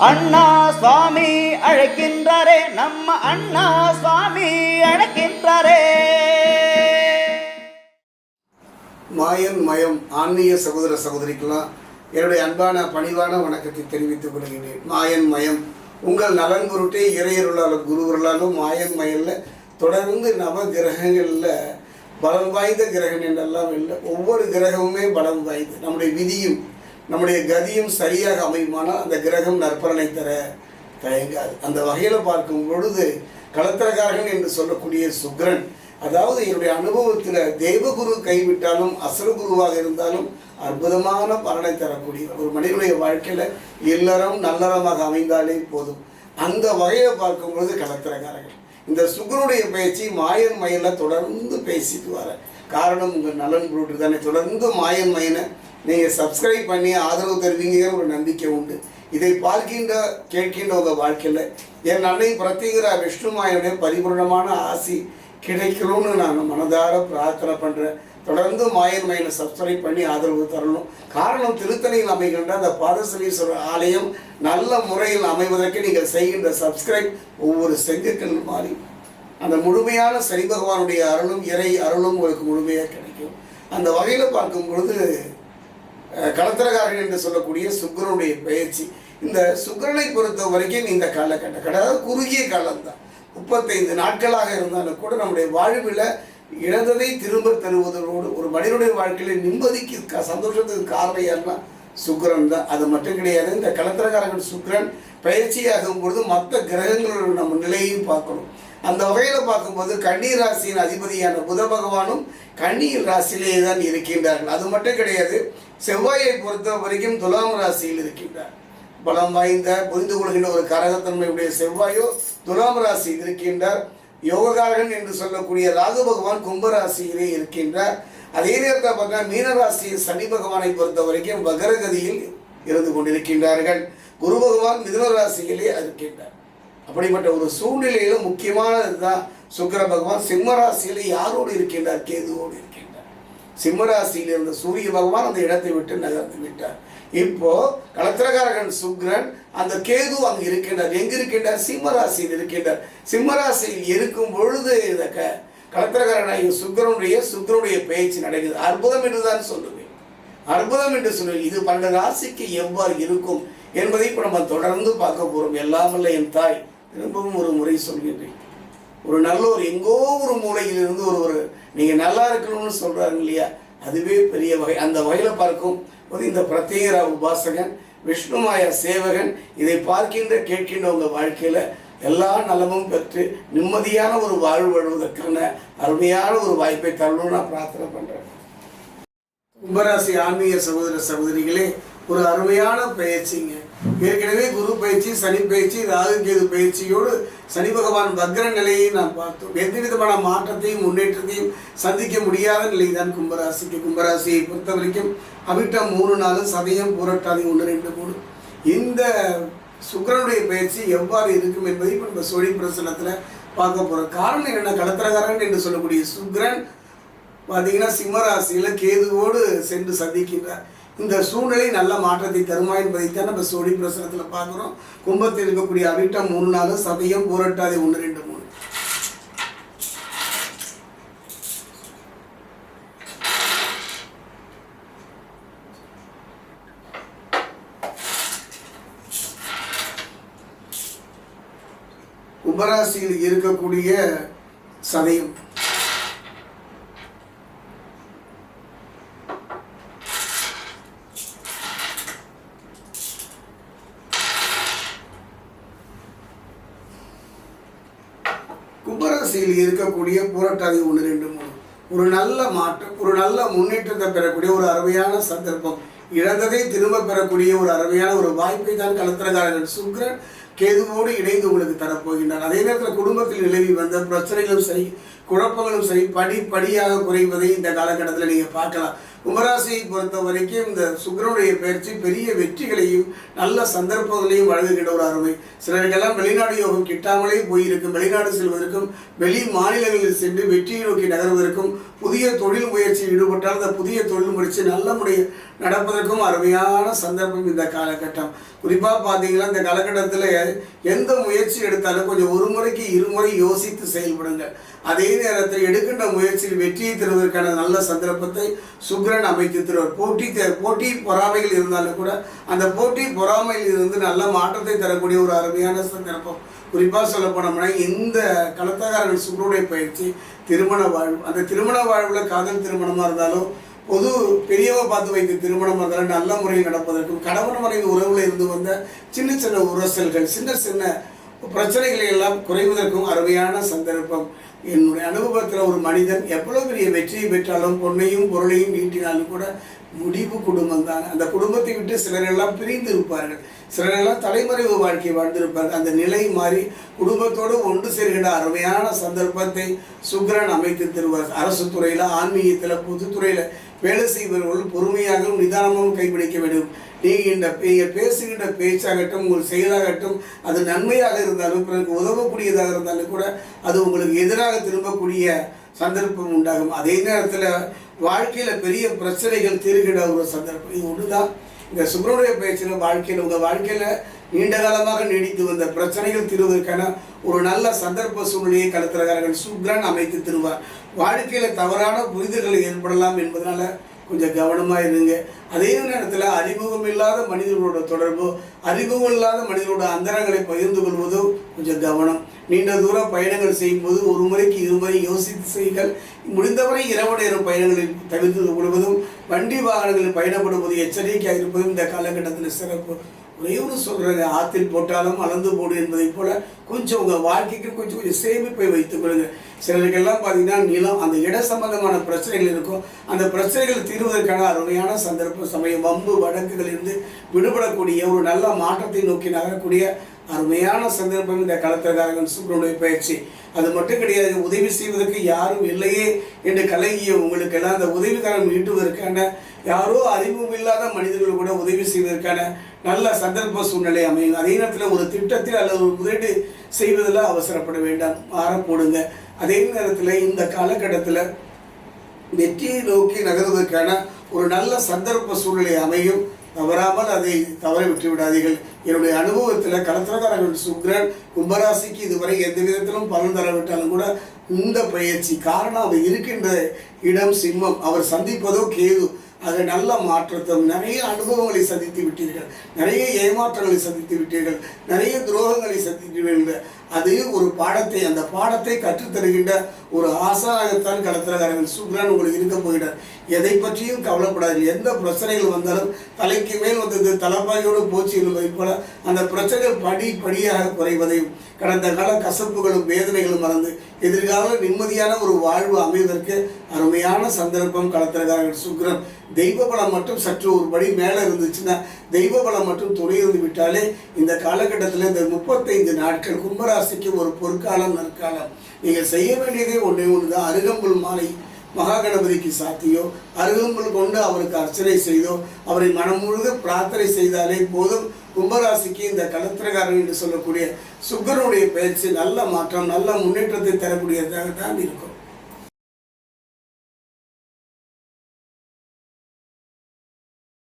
அண்ணா சுவாமி அழைக்கின்றாரே நம்ம அண்ணா சுவாமி அழைக்கின்றாரே. மாயன் மயம் ஆன்மீக சகோதர சகோதரிக்கெல்லாம் என்னுடைய அன்பான பணிவான வணக்கத்தை தெரிவித்துக் கொள்கிறேன் மாயன் மயம் உங்கள் நலன் பொருட்டே இறையருளாலும் குருவர்களாலும் மாயன் மயல்ல தொடர்ந்து நவ கிரகங்களில் பலம் வாய்ந்த கிரகம் என்றெல்லாம் இல்லை. ஒவ்வொரு கிரகமுமே பலம் வாய்ந்து நம்முடைய விதியும் நம்முடைய கதியும் சரியாக அமையுமானால் அந்த கிரகம் நற்பலனை தர தயங்காது. அந்த வகையில் பார்க்கும் பொழுது களத்திரகாரகன் என்று சொல்லக்கூடிய சுக்ரன் அதாவது என்னுடைய அனுபவத்தில் தேவகுரு கைவிட்டாலும் அசுரகுருவாக இருந்தாலும் அற்புதமான பலனை தரக்கூடிய ஒரு மனிதனுடைய வாழ்க்கையில் இல்லறம் நல்லறமாக அமைந்தாலே போதும். அந்த வகையில் பார்க்கும் பொழுது களத்திரகாரகன் இந்த சுக்கரனுடைய பயிற்சி மாயன் மயில தொடர்ந்து பேசிட்டு வர. காரணம் உங்கள் நலன் பொருட்டு தானே. தொடர்ந்து மாயன் மயனை நீங்கள் சப்ஸ்கிரைப் பண்ணி ஆதரவு தருவீங்கிற ஒரு நம்பிக்கை உண்டு. இதை பார்க்கின்ற கேட்கின்ற உங்கள் வாழ்க்கையில் என் அன்னை பிரத்யேகரா விஷ்ணுமாயனுடைய பரிபூர்ணமான ஆசி கிடைக்கணும்னு நான் மனதார பிரார்த்தனை பண்ணுறேன் தொடர்ந்து மாயன் மயனை சப்ஸ்கிரைப் பண்ணி ஆதரவு தரணும். காரணம் திருத்தணியில் அமைகின்ற அந்த பாதசனீஸ்வரர் ஆலயம் நல்ல முறையில் அமைவதற்கு நீங்கள் செய்கின்ற சப்ஸ்கிரைப் ஒவ்வொரு செங்குக்கள் மாறி. அந்த முழுமையான சனி பகவானுடைய அருளும் இறை அருளும் உங்களுக்கு முழுமையாக கிடைக்கும். அந்த வகையில் பார்க்கும் பொழுது கலத்திரகாரன் என்று சொல்லக்கூடிய சுக்கிரனுடைய பயிற்சி இந்த சுக்கரனை பொறுத்த வரைக்கும் இந்த காலகட்டம் கிடையாது குறுகிய காலம்தான். முப்பத்தைந்து நாட்களாக இருந்தாலும் கூட நம்முடைய வாழ்வில் இழந்ததை திரும்ப தருவதோடு ஒரு மனிதனுடைய வாழ்க்கையில் நிம்மதிக்கு சந்தோஷத்துக்கு காரணம் யாருன்னா சுக்கரன் தான். அது மட்டும் கிடையாது இந்த களத்திரக்காரர்கள் சுக்கிரன் பயிற்சியாகும் பொழுது மற்ற கிரகங்களோட நம்ம நிலையையும் பார்க்கணும். அந்த வகையில் பார்க்கும்போது கண்ணீர் ராசியின் அதிபதியான புத பகவானும் கண்ணீர் ராசியிலே தான் இருக்கின்றார்கள். அது மட்டும் கிடையாது செவ்வாயை பொறுத்த வரைக்கும் துலாம் ராசியில் இருக்கின்றார். பலம் வாய்ந்த புரிந்து கொள்கின்ற ஒரு கரகத்தன்மையுடைய செவ்வாயோ துலாம் ராசியில் இருக்கின்றார். யோககாரகன் என்று சொல்லக்கூடிய ராகு பகவான் கும்பராசியிலே இருக்கின்றார். அதே நேரத்தில் பார்த்தா மீனராசியில் சனி பகவானை பொறுத்த வரைக்கும் வகரகதியில் இருந்து கொண்டிருக்கின்றார்கள். குரு பகவான் மிதுன ராசியிலே இருக்கின்றார். அப்படிப்பட்ட ஒரு சூழ்நிலையில முக்கியமானது தான் சுக்கிர பகவான். சிம்ம ராசியில யாரோடு இருக்கின்றார்? கேதுவோடு இருக்கின்றார். சிம்ம ராசியில் இருந்த சூரிய பகவான் அந்த இடத்தை விட்டு நகர்ந்து விட்டார். இப்போ கலத்திரகாரகன் சுக்ரன் அந்த கேது அங்கு இருக்கின்றார். எங்க இருக்கின்றார்? சிம்மராசியில் இருக்கின்றார். சிம்மராசியில் இருக்கும் பொழுது இந்த க களத்திரகாரனாகிய சுக்ரனுடைய சுக்கிரனுடைய பேச்சு நடக்குது அற்புதம் என்று தான் சொல்லுவேன். அற்புதம் என்று சொல்லுவேன். இது பன்னெண்டு ராசிக்கு எவ்வாறு இருக்கும் என்பதை இப்போ நம்ம தொடர்ந்து பார்க்க போறோம். எல்லாமல்ல என் தாய். திரும்பவும் ஒரு முறை சொல்கின்றேன். ஒரு நல்ல ஒரு எங்கோ ஒரு மூலையில் இருந்து ஒரு ஒரு நீங்கள் நல்லா இருக்கணும்னு சொல்கிறாங்க இல்லையா? அதுவே பெரிய வகை. அந்த வகையில் பார்க்கும். போது இந்த பிரத்யேகரா உபாசகன் விஷ்ணுமாய சேவகன் இதை பார்க்கின்ற கேட்கின்ற உங்கள் வாழ்க்கையில் எல்லா நலமும் பெற்று நிம்மதியான ஒரு வாழ்வு வாழ்வதற்கான அருமையான ஒரு வாய்ப்பை தரணும்னு நான் பிரார்த்தனை பண்ணுறேன் கும்பராசி ஆன்மீக சகோதர சகோதரிகளே ஒரு அருமையான பயிற்சிங்க. ஏற்கனவே குரு பயிற்சி சனி பயிற்சி ராகு கேது பயிற்சியோடு சனி பகவான் வக்ர நிலையை நாம் பார்த்தோம். எந்த விதமான மாற்றத்தையும் முன்னேற்றத்தையும் சந்திக்க முடியாத நிலை தான் கும்பராசிக்கு. கும்பராசியை பொறுத்த வரைக்கும் அவிட்டம் மூணு நாலு சதயம் புரட்டாதி ஒன்று ரெண்டு மூணு. இந்த சுக்கரனுடைய பயிற்சி எவ்வாறு இருக்கும் என்பதை இப்போ நம்ம சோழி பிரசனத்தில் பார்க்க போகிறோம் காரணம் என்னென்ன கடத்திரகாரன் என்று சொல்லக்கூடிய சுக்ரன் பார்த்தீங்கன்னா சிம்மராசியில் கேதுவோடு சென்று சந்திக்கின்றார். இந்த சூழ்நிலை நல்ல மாற்றத்தை தருமா என்பதைத்தான் நம்ம சோழி பிரசனத்தில் பார்க்குறோம். கும்பத்தில் இருக்கக்கூடிய அவிட்டம் மூணு நாளும் சதயம் போராட்டாதே ஒன்று ரெண்டு மூணு. கும்பராசியில் இருக்கக்கூடிய சதயம். வரிசையில் இருக்கக்கூடிய புரட்டாதி ஒன்று ரெண்டு மூணு. ஒரு நல்ல மாற்றம் ஒரு நல்ல முன்னேற்றத்தை பெறக்கூடிய ஒரு அருமையான சந்தர்ப்பம். இழந்ததை திரும்ப பெறக்கூடிய ஒரு அருமையான ஒரு வாய்ப்பை தான் கலத்திரக்காரர்கள் சுக்கிரன் கேதுவோடு இணைந்து உங்களுக்கு தரப்போகின்றார். அதே நேரத்தில் குடும்பத்தில் நிலவி வந்த பிரச்சனைகளும் சரி குழப்பங்களும் சரி படி படியாக குறைவதை இந்த காலகட்டத்தில் நீங்கள் பார்க்கலாம். கும்பராசியை பொறுத்த வரைக்கும் இந்த சுக்கரனுடைய பயிற்சி பெரிய வெற்றிகளையும் நல்ல சந்தர்ப்பங்களையும் வழங்குகின்ற ஒரு அருமை. சிலருக்கெல்லாம் வெளிநாடு யோகம் கிட்டாமலே போயிருக்கும் வெளிநாடு செல்வதற்கும் வெளி மாநிலங்களில் சென்று வெற்றியை நோக்கி நகர்வதற்கும் புதிய தொழில் முயற்சியில் ஈடுபட்டால் அந்த புதிய தொழில் முயற்சி நல்ல முறைய நடப்பதற்கும் அருமையான சந்தர்ப்பம் இந்த காலகட்டம். குறிப்பாக பார்த்தீங்கன்னா இந்த காலகட்டத்தில் எந்த முயற்சி எடுத்தாலும் கொஞ்சம் ஒரு முறைக்கு இருமுறை யோசித்து செயல்படுங்கள். அதே நேரத்தில் எடுக்கின்ற முயற்சியில் வெற்றியை தருவதற்கான நல்ல சந்தர்ப்பத்தை சுக்ர அமைத்து தருவார் போட்டி போட்டி பொறாமைகள் இருந்தாலும் கூட அந்த போட்டி பொறாமையில் இருந்து நல்ல மாற்றத்தை தரக்கூடிய ஒரு அருமையான சந்தர்ப்பம். குறிப்பாக சொல்ல போனோம்னா இந்த களத்தகாரர்கள் சுக்கருடைய பயிற்சி திருமண வாழ்வு அந்த திருமண வாழ்வில் காதல் திருமணமாக இருந்தாலும் பொது பெரியவ பார்த்து வைத்த திருமணம் இருந்தாலும் நல்ல முறையில் நடப்பதற்கும் கணவன் மனைவி உறவில் இருந்து வந்த சின்ன சின்ன உரசல்கள் சின்ன சின்ன பிரச்சனைகளை எல்லாம் குறைவதற்கும் அருமையான சந்தர்ப்பம். என்னுடைய அனுபவத்தில் ஒரு மனிதன் எவ்வளோ பெரிய வெற்றியை பெற்றாலும் பொண்ணையும் பொருளையும் ஈட்டினாலும் கூட முடிவு குடும்பம் தான். அந்த குடும்பத்தை விட்டு சிலரெல்லாம் பிரிந்து இருப்பார்கள். சிலரெல்லாம் தலைமறைவு வாழ்க்கை வாழ்ந்திருப்பார்கள். அந்த நிலை மாறி குடும்பத்தோடு ஒன்று சேர்கின்ற அருமையான சந்தர்ப்பத்தை சுக்கிரன் அமைத்து தருவார். அரசு துறையில் ஆன்மீகத்தில் பொதுத்துறையில் வேலை செய்பவர்கள் பொறுமையாகவும் நிதானமாகவும் கைப்பிடிக்க வேண்டும். நீங்கள் இந்த நீங்கள் பேசுகின்ற பேச்சாகட்டும் உங்கள் செயலாகட்டும் அது நன்மையாக இருந்தாலும் பிறகு உதவக்கூடியதாக இருந்தாலும் கூட அது உங்களுக்கு எதிராக திரும்பக்கூடிய சந்தர்ப்பம் உண்டாகும். அதே நேரத்தில் வாழ்க்கையில் பெரிய பிரச்சனைகள் தீர்கிற ஒரு சந்தர்ப்பம். இது ஒன்று தான் இந்த சுப்பிரமணிய பேச்சில் வாழ்க்கையில் உங்கள் வாழ்க்கையில் நீண்ட காலமாக நீடித்து வந்த பிரச்சனைகள் தீர்வதற்கான ஒரு நல்ல சந்தர்ப்ப சூழ்நிலையை கலத்திரகாரர்கள் சுக்ரன் அமைத்து தருவார். வாழ்க்கையில் தவறான புரிதல்கள் ஏற்படலாம் என்பதனால கொஞ்சம் கவனமாக இருங்க. அதே நேரத்தில் அறிமுகம் இல்லாத மனிதர்களோட தொடர்பு அறிமுகம் இல்லாத மனிதர்களோட அந்தரங்களை பகிர்ந்து கொள்வதும் கொஞ்சம் கவனம். நீண்ட தூர பயணங்கள் செய்யும்போது ஒரு முறைக்கு இருமுறை யோசித்து செய்யுங்கள். முடிந்தவரை இரவு நேரம் பயணங்களில் தவிர்த்து கொள்வதும் வண்டி வாகனங்களில் பயணப்படுவது எச்சரிக்கையாக இருப்பதும் இந்த காலகட்டத்தில் சிறப்பு. ஒரே ஒரு ஆற்றில் போட்டாலும் அளந்து போடு என்பதைப் போல கொஞ்சம் உங்கள் வாழ்க்கைக்கு கொஞ்சம் கொஞ்சம் சேமிப்பை வைத்துக் கொள்ளுங்க சிலருக்கெல்லாம் பார்த்தீங்கன்னா நிலம் அந்த இட சம்பந்தமான பிரச்சனைகள் இருக்கும். அந்த பிரச்சனைகள் தீர்வதற்கான அருமையான சந்தர்ப்ப சமயம் வம்பு வழக்குகளிலிருந்து விடுபடக்கூடிய ஒரு நல்ல மாற்றத்தை நோக்கி நகரக்கூடிய அருமையான சந்தர்ப்பம் இந்த கலத்திரகாரகன் சுக்கரனுடைய பயிற்சி. அது மட்டும் கிடையாது உதவி செய்வதற்கு யாரும் இல்லையே என்று கலங்கிய உங்களுக்கெல்லாம் அந்த உதவிக்காரன் ஈட்டுவதற்கான யாரோ அறிமுகம் இல்லாத மனிதர்கள் கூட உதவி செய்வதற்கான நல்ல சந்தர்ப்ப சூழ்நிலை அமையும். அதே நேரத்தில் ஒரு திட்டத்தில் அல்லது ஒரு முதலீடு செய்வதில் அவசரப்பட வேண்டாம். மாற அதே நேரத்தில் இந்த காலகட்டத்தில் வெற்றியை நோக்கி நகர்வதற்கான ஒரு நல்ல சந்தர்ப்ப சூழ்நிலை அமையும். தவறாமல் அதை தவற விட்டு விடாதீர்கள். என்னுடைய அனுபவத்தில் கலத்திரக்காரர்கள் சுக்ரன் கும்பராசிக்கு இதுவரை எந்த விதத்திலும் பலன் தரவிட்டாலும் கூட இந்த பயிற்சி காரணம் அவர் இருக்கின்ற இடம் சிம்மம் அவர் சந்திப்பதோ கேது அது நல்ல மாற்றத்தை நிறைய அனுபவங்களை சந்தித்து விட்டீர்கள். நிறைய ஏமாற்றங்களை சந்தித்து விட்டீர்கள். நிறைய துரோகங்களை சந்தித்து விட்டீர்கள் அது ஒரு பாடத்தை அந்த பாடத்தை கற்றுத்தருகின்ற ஒரு ஆசாராகத்தான் கடத்திரக்காரர்கள் சுக்ரன் உங்களுக்கு இருக்க போகிறார். எதை பற்றியும் கவலைப்படாது எந்த பிரச்சனைகள் வந்தாலும் தலைக்கு மேல் வந்தது தலைப்பாயோடு போச்சு என்பதை போல அந்த பிரச்சனைகள் படி படியாக குறைவதையும் கடந்த கால கசப்புகளும் வேதனைகளும் மறந்து எதிர்கால நிம்மதியான ஒரு வாழ்வு அமைவதற்கு அருமையான சந்தர்ப்பம் களத்திரக்காரர்கள் சுக்ரன் தெய்வ பலம் மட்டும் சற்று ஒரு படி மேலே இருந்துச்சுன்னா தெய்வ பலம் மட்டும் துணை இருந்து விட்டாலே இந்த காலகட்டத்தில் இந்த முப்பத்தைந்து நாட்கள் கும்பராசிக்கு ஒரு பொற்காலம் நற்காலம். நீங்கள் செய்ய வேண்டியதே ஒன்றே ஒன்று தான் அருகம்புல் மாலை மகா கணபதிக்கு சாத்தியோ அருகம்புல் கொண்டு அவருக்கு அர்ச்சனை செய்தோ அவரை மனம் முழுக பிரார்த்தனை செய்தாலே போதும். கும்பராசிக்கு இந்த கலத்திரகாரன் என்று சொல்லக்கூடிய சுக்கரனுடைய பயிற்சி நல்ல மாற்றம் நல்ல முன்னேற்றத்தை தரக்கூடியதாக தான் இருக்கும்.